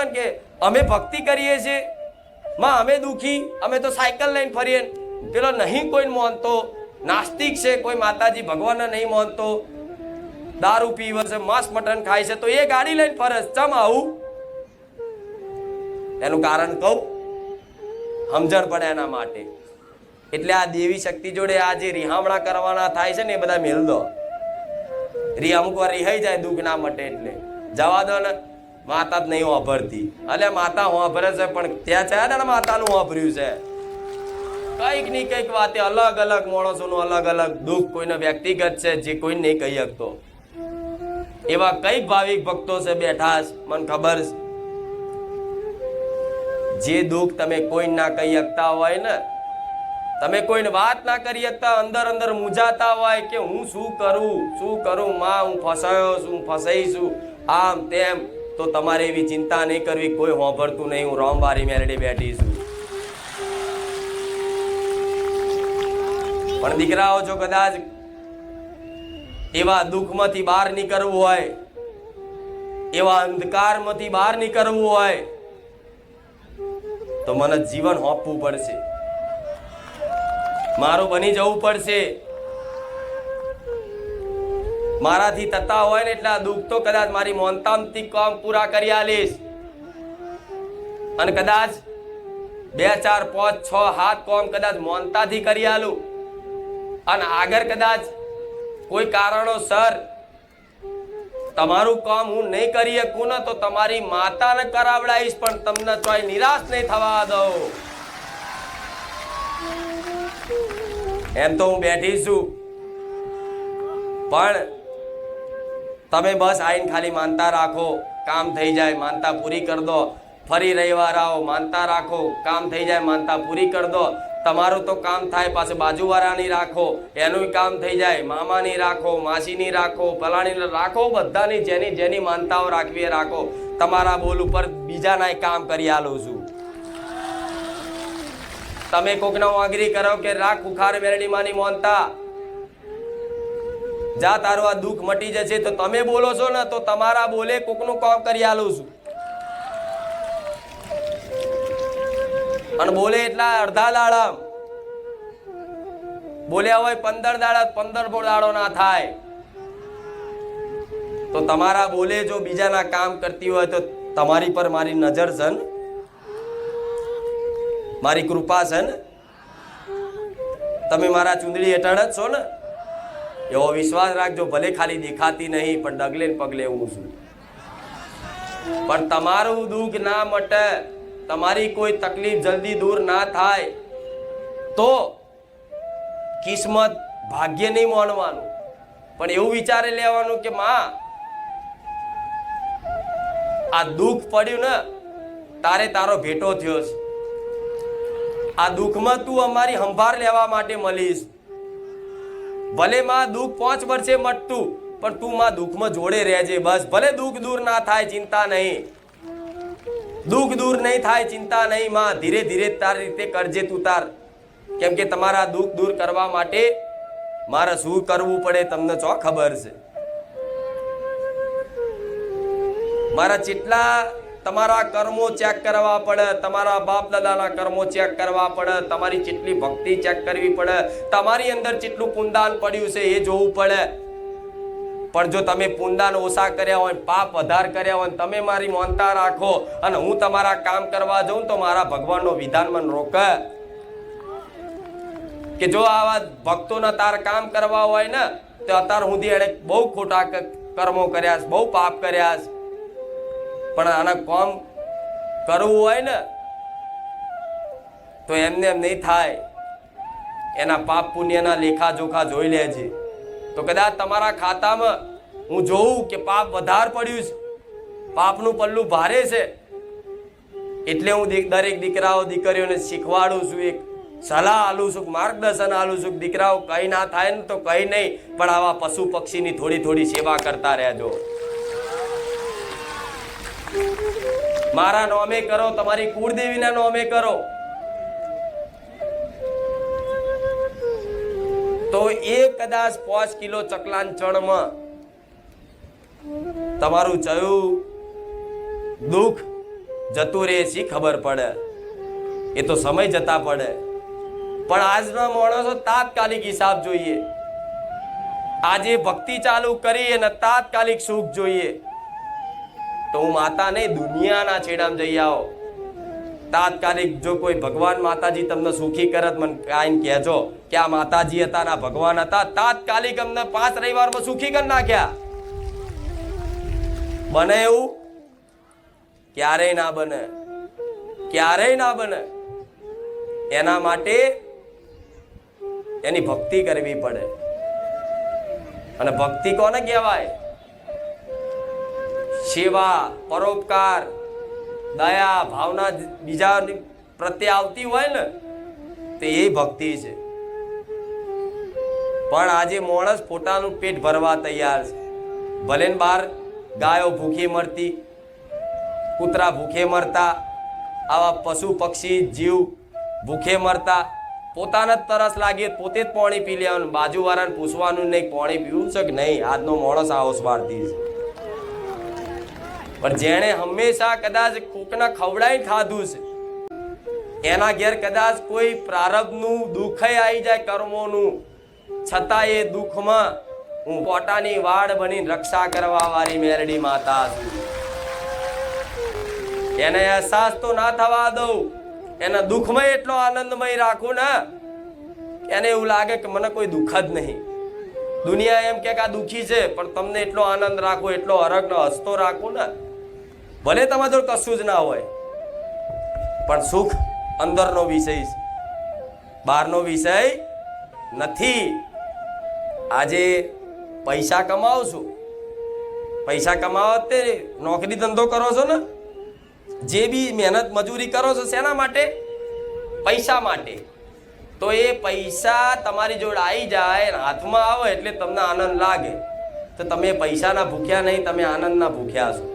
હોય કે અમે ભક્તિ કરીએ છીએ. માં, અમે દુઃખી, અમે તો સાયકલ લઈને ફરીએ પેલો નહીં કોઈ માનતો નાસ્તિક છે, કોઈ માતાજી ભગવાનને નહીં માનતો દારૂ પીવે છે, માંસ મટન ખાય છે, તો એ ગાડી લઈને ફરે ચમ આવું? એનું કારણ કહું? સમજણ પડે એના માટે. એટલે આ દેવી શક્તિ જોડે આ જે રિહામણા કરવાના થાય છે ને, એ બધા મેલ દો. રી અમુક વાર રિહાઈ જાય દુઃખ ના મટે એટલે. જવા દો ને. માતા જ નહીં વાપરતી. અલે માતા વાપરે છે, પણ ત્યાં છે ને માતાનું વાપર્યું છે. કંઈકની કંઈક વાતે અલગ અલગ માણસોનું અલગ અલગ દુઃખ કોઈને વ્યક્તિગત છે, જે કોઈ નહીં કહી શકતો. એવા કંઈક ભાવિક ભક્તો છે બેઠા મને ખબર જે દુઃખ તમે કોઈ ના કહી શકતા હોય ને, તમે કોઈને વાત ના કરી શકતા, અંદર અંદર મૂંઝાતા હોય કે હું શું કરું શું કરું, માં હું ફસાયો છું ફસાઈ છું, આમ તેમ. તો તમારે એવી ચિંતા નહીં કરવી, કોઈ હોંભરતું નહીં. હું રોમવારી મેરડી બેઠી છું. પણ દીકરાઓ, જો કદાચ એવા દુઃખમાંથી બહાર નીકળવું હોય, એવા અંધકારમાંથી બહાર નીકળવું હોય, તો મને જીવન હોપવું પડશે. મારું બની જવું પડશે. મારાથી થતા હોય ને એટલા દુઃખ તો કદાચ મારી મોનતામથી કામ પૂરા કરી આલીશ. અને કદાચ બે, ચાર, પાંચ, છ, હાથ કોમ કદાચ મોનતાથી કરી આલું. અને આગળ કદાચ કોઈ કારણોસર તમારું કામ હું નહીં કરી શકું ને તો તમારી માતાને કરાવડાવીશ, પણ તમને ચોય નિરાશ નહીં થવા દઉં. એમ તો હું બેઠી છું. પણ તમે બસ આઈને ખાલી માનતા રાખો, કામ થઈ જાય, માનતા પૂરી કરી દો. ફરી રવિવાર આવો, માનતા રાખો, કામ થઈ જાય, માનતા પૂરી કરી દો. તમારું તો કામ થાય, પાછું બાજુવાળાની રાખો, એનું કામ થઈ જાય, મામાની રાખો, માસીની રાખો ફલાણી રાખો, બધાની જેની જેની માનતાઓ રાખવી એ રાખો. તમારા બોલ ઉપર બીજાના કામ કરી આલું છું. તમે કોકના વાગરી કરો કે, રાખ ઉખાર મેરડી માની મોનતા. જા, તારો આ દુઃખ મટી જશે તો તમે બોલો છો ને, તો તમારા બોલે કોકનું કામ કરી આલું છું. અને બોલે એટલા અડધા દાડા બોલ્યા હોય પંદર દાડા, પંદર દાડો ના થાય. તો તમારા બોલે જો બીજાના કામ કરતી હોય તો તમારી પર મારી નજર છે ને મારી કૃપા છે ને તમે મારા ચૂંદડી હેઠળ જ છો ને? એવો વિશ્વાસ રાખજો, ભલે ખાલી દેખાતી નહીં, પણ ડગલે પગલે હું છું. પણ તમારું દુઃખ ના મટે, તમારી કોઈ તકલીફ જલ્દી દૂર ના થાય, તો કિસ્મત ભાગ્ય નહીં માનવાનું. પણ એવું વિચારી લેવાનું કે, માં, આ દુઃખ પડ્યું ને, તારે તારો ભેટો થયો છે. આ દુઃખમાં તું અમારી સંભાળ લેવા માટે મળીશ. ભલે માં દુઃખ પાંચ વર્ષે મટતું, પણ તું માં દુઃખમાં જોડે રહેજે બસ. ભલે દુઃખ દૂર ના થાય, ચિંતા નહીં. દુઃખ દૂર નહીં થાય, ચિંતા નહીં, માં. ધીરે ધીરે તાર રીતે કરજે તું તાર. કેમ કે તમારા દુઃખ દૂર કરવા માટે મારે શું કરવું પડે તમને ચો ખબર છે? મારા જેટલા તમારા કર્મો ચેક કરવા પડે, તમારા બાપ દાદાના કર્મો ચેક કરવા પડે, તમારી જેટલી ભક્તિ ચેક કરવી પડે, તમારી અંદર જેટલું પુંદાન પડ્યું છે એ જોવું પડે. પણ જો તમે પુંદાન ઓછા કર્યા હોય, પાપ વધાર કર્યા હોય, તમે મારી માનતા રાખો અને હું તમારા કામ કરવા જાઉં તો મારા ભગવાનનો વિધાન મને રોકે. કે જો આવા ભક્તોના તાર કામ કરવા હોય ને, તો અત્યાર સુધી એણે બહુ ખોટા કર્મો કર્યા બહુ પાપ કર્યા પણ આના કોમ કરવું હોય ને, તો એમને એમ નહીં થાય. એના પાપ પુણ્યના લેખા જોખા જોઈ લેજે. તો કદાચ તમારા ખાતામાં હું જોઉં કે પાપ વધાર પડ્યું છે, પાપનું પલ્લું ભારે છે, એટલે હું દરેક દીકરાઓ, દીકરીઓને શીખવાડું છું એક સલાહ આલું છું માર્ગદર્શન આલું છું દીકરાઓ કઈ ના થાય ને તો કંઈ નહીં, પણ આવા પશુ પક્ષીની થોડી થોડી સેવા કરતા રહેજો. મારા નોમે કરો, તમારી કુળદેવીના નોમે કરો. તો એ કદાચ પાંચ કિલો ચકલાન ચણમાં તમારું ચયું, દુઃખ જતું રહે છે, ખબર પડે. એ તો સમય જતા પડે. પણ આજના માણસો તાત્કાલિક હિસાબ જોઈએ. આજે ભક્તિ ચાલુ કરી અને તાત્કાલિક સુખ જોઈએ. તો હું માતા નહીં દુનિયાના છેડામાં જઈ આવો. તાત્કાલિક જો કોઈ ભગવાન માતાજી તમને સુખી કરત, મને કાંઈ કહેજો કે આ માતાજી હતા ને ભગવાન હતા, તાત્કાલિક અમને પાંચ રવિવારમાં સુખી કરી નાખ્યા. બને એવું? ક્યારેય ના બને. ક્યારેય ના બને. એના માટે એની ભક્તિ કરવી પડે. અને ભક્તિ કોને કહેવાય? સેવા, પરોપકાર, દયા, ભાવના બીજા પ્રત્યે આવતી હોય ને, તો એ ભક્તિ છે. પણ આજે માણસ પોતાનું પેટ ભરવા તૈયાર છે. ભલે ને બહાર ગાયો ભૂખી મરતી, કૂતરા ભૂખે મરતા, આવા પશુ, પક્ષી, જીવ ભૂખે મરતા, પોતાને જ તરસ લાગે, પોતે જ પાણી પી લેવાનું, બાજુવાળાને પૂછવાનું નહીં, પાણી પીવું છે કે નહીં? આજનો માણસ આવો સ્વાર્થી છે. પણ જેણે હંમેશા કદાચ કોકને ખવડાવીને ખાધું છે. એના ઘેર કદાચ કોઈ પ્રારબ્ધનું દુઃખ આવી જાય કર્મોનું. છતાં એ દુઃખમાં હું પોતાની વાડ બની રક્ષા કરવા વાળી મેરડી માતા છું. એને અહેસાસ તો ના થવા દઉં. એના દુઃખમાં એટલો આનંદમય રાખું ને, એને એવું લાગે કે મને કોઈ દુઃખ જ નહીં. દુનિયા એમ કે આ દુઃખી છે, પણ તમને એટલો આનંદ રાખો, એટલો અરગ હસતો રાખો ને. ભલે તમારે જોડે કશું જ ના હોય, પણ સુખ અંદરનો વિષય બહારનો વિષય નથી. આજે પૈસા કમાવો છો પૈસા કમાવો તે નોકરી ધંધો કરો છો ને? જે બી મહેનત મજૂરી કરો છો, શેના માટે? પૈસા માટે. તો એ પૈસા તમારી જોડે આવી જાય હાથમાં આવે એટલે તમને આનંદ લાગે. તો તમે પૈસાના ભૂખ્યા નહીં, તમે આનંદના ભૂખ્યા છો.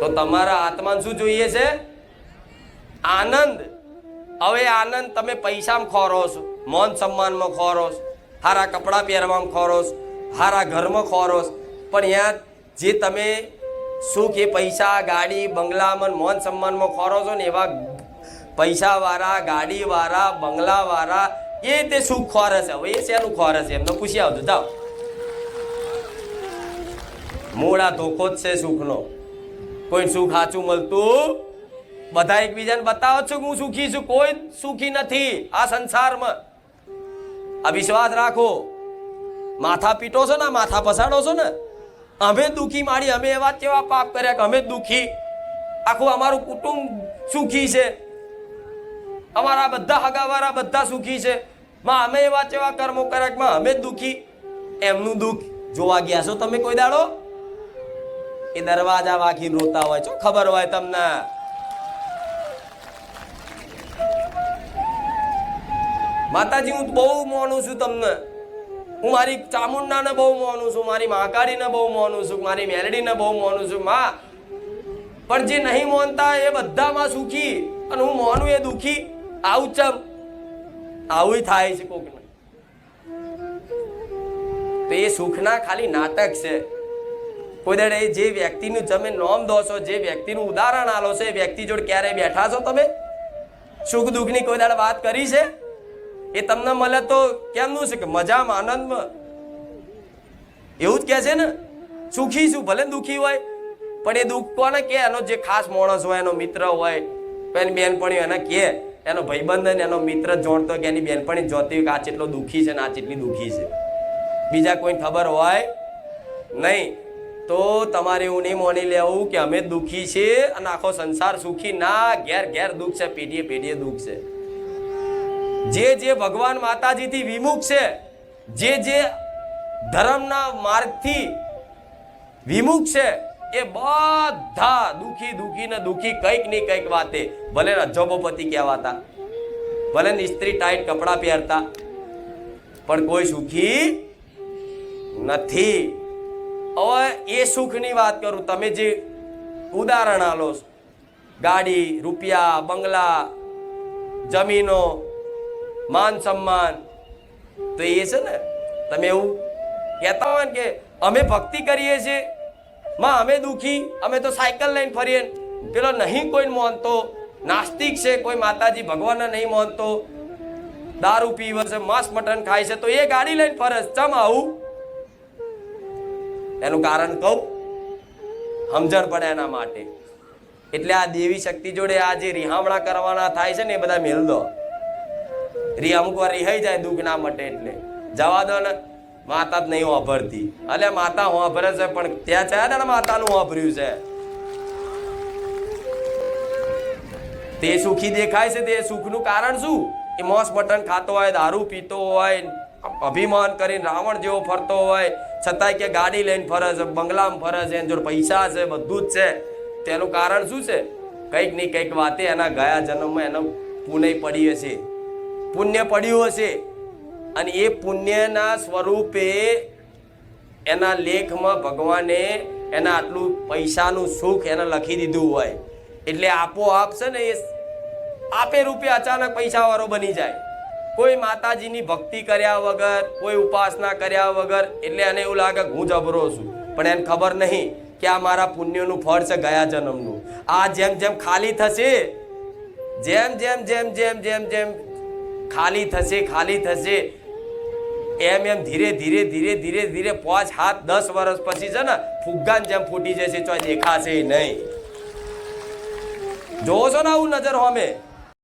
તો તમારા આત્માને શું જોઈએ છે? આનંદ. હવે આનંદ તમે પૈસામાં ખોરો છો, મોન સન્માનમાં ખોરો છો સારા કપડાં પહેરવામાં ખોરો છો સારા ઘરમાં ખોરો છો. પણ ત્યાં જે તમે સુખ એ પૈસા, ગાડી, બંગલામાં મોન સન્માનમાં ખોરો છો ને એવા પૈસાવાળા, ગાડીવાળા, બંગલાવાળા, એ તે સુખ ખોરે છે. હવે એ શેનું ખોરે છે? એમને પૂછી આવજો. જાઓ. આ ધોખો જ છે સુખનો. કોઈ સુખ સાચું મળતું બધા એકબીજાને બતાવો છો કે હું સુખી છું? કોઈ સુખી નથી આ સંસારમાં. આ વિશ્વાસ રાખો. માથા પીટો છો ને, માથા પસાડો છો ને? અમે દુખી માડી, અમે એવા કેવા પાપ કર્યા કે અમે દુખી. આખું અમારું કુટુંબ સુખી છે. અમારા બધા હગાવાળા બધા સુખી છે. માં, અમે એવા કેવા કર્મો કર્યા કે અમે દુખી. એમનું દુઃખ જોવા ગયા છો તમે કોઈ દાડો? એ દરવાજા વાગીને રોતા હોય શું ખબર હોય તમને? માતાજી, હું બહુ મોનું છું તમને. હું મારી ચામુંડાને બહુ મોનું છું, મારી મહાકાળીને બહુ મોનું છું, મારી મેલડીને બહુ મોનું છું, માં. પણ જે નહીં મોનતા એ બધામાં સુખી અને હું મોનું એ દુખી. આવું ચમ આવું થાય છે કોકને. તો એ સુખના ખાલી નાટક છે. કોઈ દાડે જે વ્યક્તિનું તમે નોમ દો છો જે વ્યક્તિનું ઉદાહરણ આલો છો, એ વ્યક્તિ જોડે ક્યારે બેઠા છો તમે? સુખ દુઃખની કોઈ દાડે વાત કરી છે? એ તમને મળે તો કેમનું છે કે મજામાં, આનંદમાં? એવું જ કહે છે ને? સુખી છું, ભલે દુઃખી હોય, પણ એ દુઃખ કોને કે એનો જે ખાસ માણસ હોય, એનો મિત્ર હોય, એની બેનપણી એને કે એનો ભાઈબંધ ને એનો મિત્ર જોડતો કે એની બેનપણી જોતી હોય કે આ કેટલો દુઃખી છે ને આ કેટલી દુઃખી છે. બીજા કોઈ ખબર હોય? નહીં. તો તમારે એવું નહીં માની લેવું કે અમે દુઃખી છીએ અને આખો સંસાર સુખી. ના, ઘેર ઘેર દુઃખ છે, પેઢીએ પેઢીએ દુઃખ છે. જે જે ભગવાન માતાજીથી વિમુખ છે, જે જે ધર્મના માર્ગથી વિમુખ છે, એ બધા દુખી દુખી ને દુખી કંઈક નહીં કંઈક વાતે. ભલે ને અજબોપતિ કહેવાતા, ભલે ને સ્ત્રી ટાઈટ કપડાં પહેરતા, પણ કોઈ સુખી નથી. હવે એ સુખની વાત કરું, તમે જે ઉદાહરણ આલો ગાડી, રૂપિયા, બંગલા, જમીનો, માન સન્માન, તો એ છે ને, તમે એવું કહેતા હોય કે અમે ભક્તિ કરીએ છીએ, માં અમે દુઃખી, અમે તો સાયકલ લઈને ફરીએ પેલો નહીં કોઈ માનતો, નાસ્તિક છે, કોઈ માતાજી ભગવાનને નહીં માનતો, દારૂ પીવે છે, માંસ મટન ખાય છે, તો એ ગાડી લઈને ફરજ ચમ આવું? એનું કારણ કહું? સમજણ પડે એના માટે. એટલે આ દેવી શક્તિ જોડે આ જે રિહામણા કરવાના થાય છે ને એ બધા મેલ દો. રી અમુક વાર રિહાઈ જાય દુઃખ ના મટે એટલે. જવા દો ને. માતા જ નહીં વાપરતી. એટલે માતા વાપરે છે, પણ ત્યાં છે ને માતાનું વાપર્યું છે. તે સુખી દેખાય છે, તે સુખનું કારણ શું? એ મોસ બટન ખાતો હોય, દારૂ પીતો હોય, અભિમાન કરીને રાવણ જેવો ફરતો હોય છતાંય કે ગાડી લઈને ફરે છે, બંગલામાં ફરે છે, એની જોડે પૈસા છે, બધું જ છે. તેનું કારણ શું છે? કંઈક નહીં કંઈક વાતે એના ગયા જન્મમાં એનો પુણ્ય પડી હશે. પુણ્ય પડ્યું હશે. અને એ પુણ્યના સ્વરૂપે એના લેખમાં ભગવાને એના આટલું પૈસાનું સુખ એને લખી દીધું હોય. એટલે આપોઆપ છે ને એ આપે રૂપે અચાનક પૈસાવાળો બની જાય. કોઈ માતાજીની ભક્તિ કર્યા વગર, કોઈ ઉપાસના કર્યા વગર, એટલે એને એવું લાગે હું જબરો છું. પણ એને ખબર નહીં કે આ મારા પુણ્યનું ફળ છે ગયા જન્મનું. આ જેમ જેમ ખાલી થશે, જેમ જેમ જેમ જેમ જેમ જેમ ખાલી થશે ખાલી થશે, એમ એમ ધીરે ધીરે ધીરે ધીરે ધીરે પાંચ હાથ દસ વર્ષ પછી છે ને, ફુગ્ગાન જેમ ફૂટી જશે તો દેખાશે નહીં. જોવો છો ને આવું નજર હોમે